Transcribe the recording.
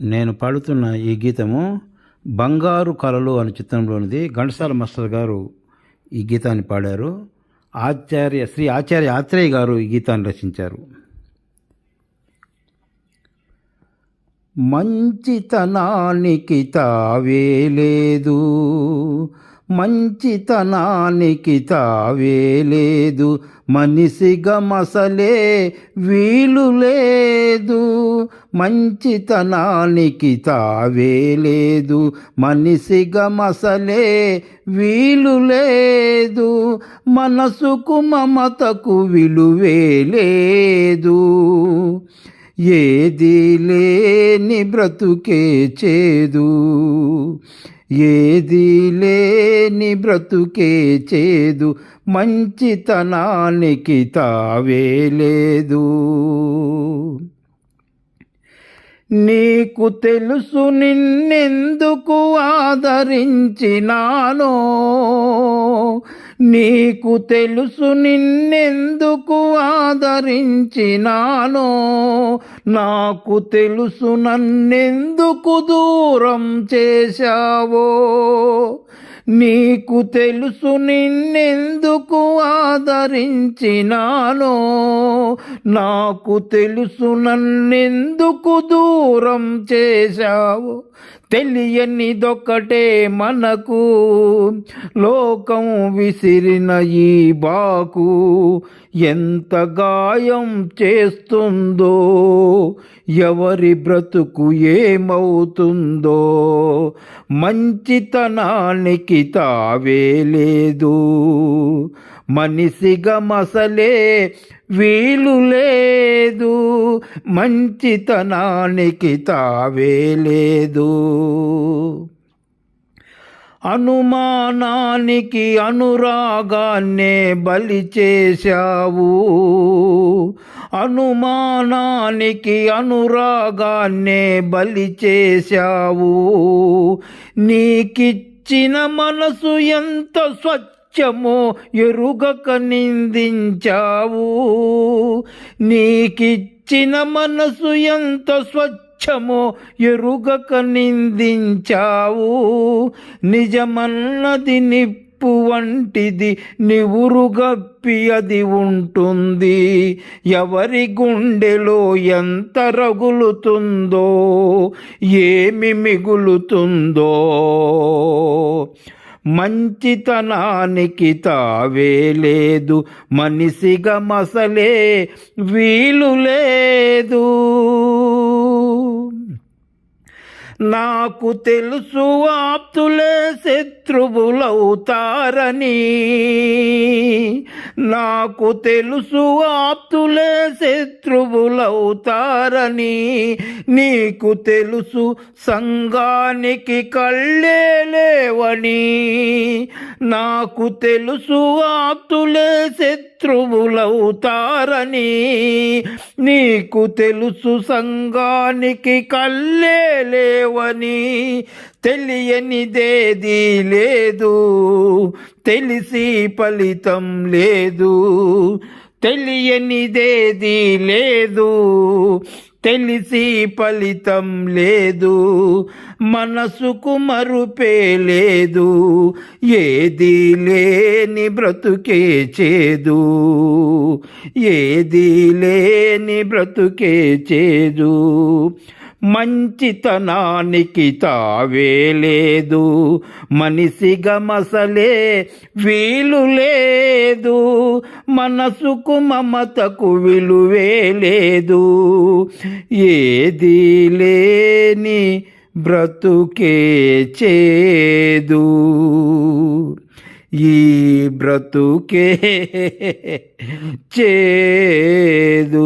నేను పాడుతున్న ఈ గీతము బంగారు కలలు అనే చిత్రంలోనిది ఘంటసాల మాస్టర్ గారు ఈ గీతాన్ని పాడారు. ఆచార్య శ్రీ ఆచార్య ఆత్రేయ గారు ఈ గీతాన్ని రచించారు. మంచితనానికి తావే లేదు. మంచితనానికి తావే లేదు మనిషిగా మసలే వీలు లేదు. మంచితనానికి తావే లేదు మనిషిగా మసలే వీలు లేదు. మనసుకు మమతకు విలువే లేదు. ఏది లేని బ్రతుకే చేదు. ఏది లేని బ్రతుకే చేదు మంచితనానికి తావే లేదు. నీకు తెలుసు నిన్నెందుకు ఆదరించినానో నీకు తెలుసు నిన్నెందుకు ఆదరించినానో? నాకు తెలుసు నన్నెందుకు దూరం చేశావో? నీకు తెలుసు నిన్నెందుకు ఆదరించినానో? నాకు తెలుసు నన్నెందుకు దూరం చేశావు? తెలియనిదొక్కటే మనకు. లోకం విసిరిన ఈ బాకు ఎంత గాయం చేస్తుందో ఎవరి బ్రతుకు ఏమవుతుందో. మంచితనానికి తావే లేదు. మనిషిగా మసలే వీలు లేదు మంచితనానికి తావే లేదు అనుమానానికి అనురాగాన్నే బలి చేశావు. అనుమానానికి అనురాగాన్నే బలి చేశావు. నీకిచ్చిన మనసు ఎంత స్వచ్ఛమో ఎరుగక నిందించావు. నీకిచ్చిన మనసు ఎంత స్వచ్ఛమో ఎరుగక నిందించావు. నిజమన్నది నిప్పు వంటిది నివురుగప్పి అది ఉంటుంది. ఎవరి గుండెలో ఎంత రగులుతుందో ఏమి మిగులుతుందో. మంచితనానికి తావే లేదు మనిషిగా మసలే వీలు లేదు నాకు తెలుసు ఆప్తులే శత్రువులవుతారని. నాకు తెలుసు ఆప్తులే శత్రువులవుతారని. నీకు తెలుసు సంఘానికి కళ్ళే లేవని. నాకు తెలుసు ఆప్తులే శత్రువులవుతారని. నీకు తెలుసు సంఘానికి కల్లే లేవని. తెలియనిదేది లేదు. తెలిసి ఫలితం లేదు. తెలియనిదేది లేదు. తెలిసి ఫలితం లేదు. మనసుకు మరుపే లేదు. ఏది లేని బ్రతుకే చేదు. ఏది లేని బ్రతుకే చేదు. మంచితనానికి తావే లేదు మనిషిగా మసలే వీలు లేదు. మనసుకు మమతకు విలువే లేదు. ఏది లేని బ్రతుకే చేదు. ఈ బ్రతుకే చేదు.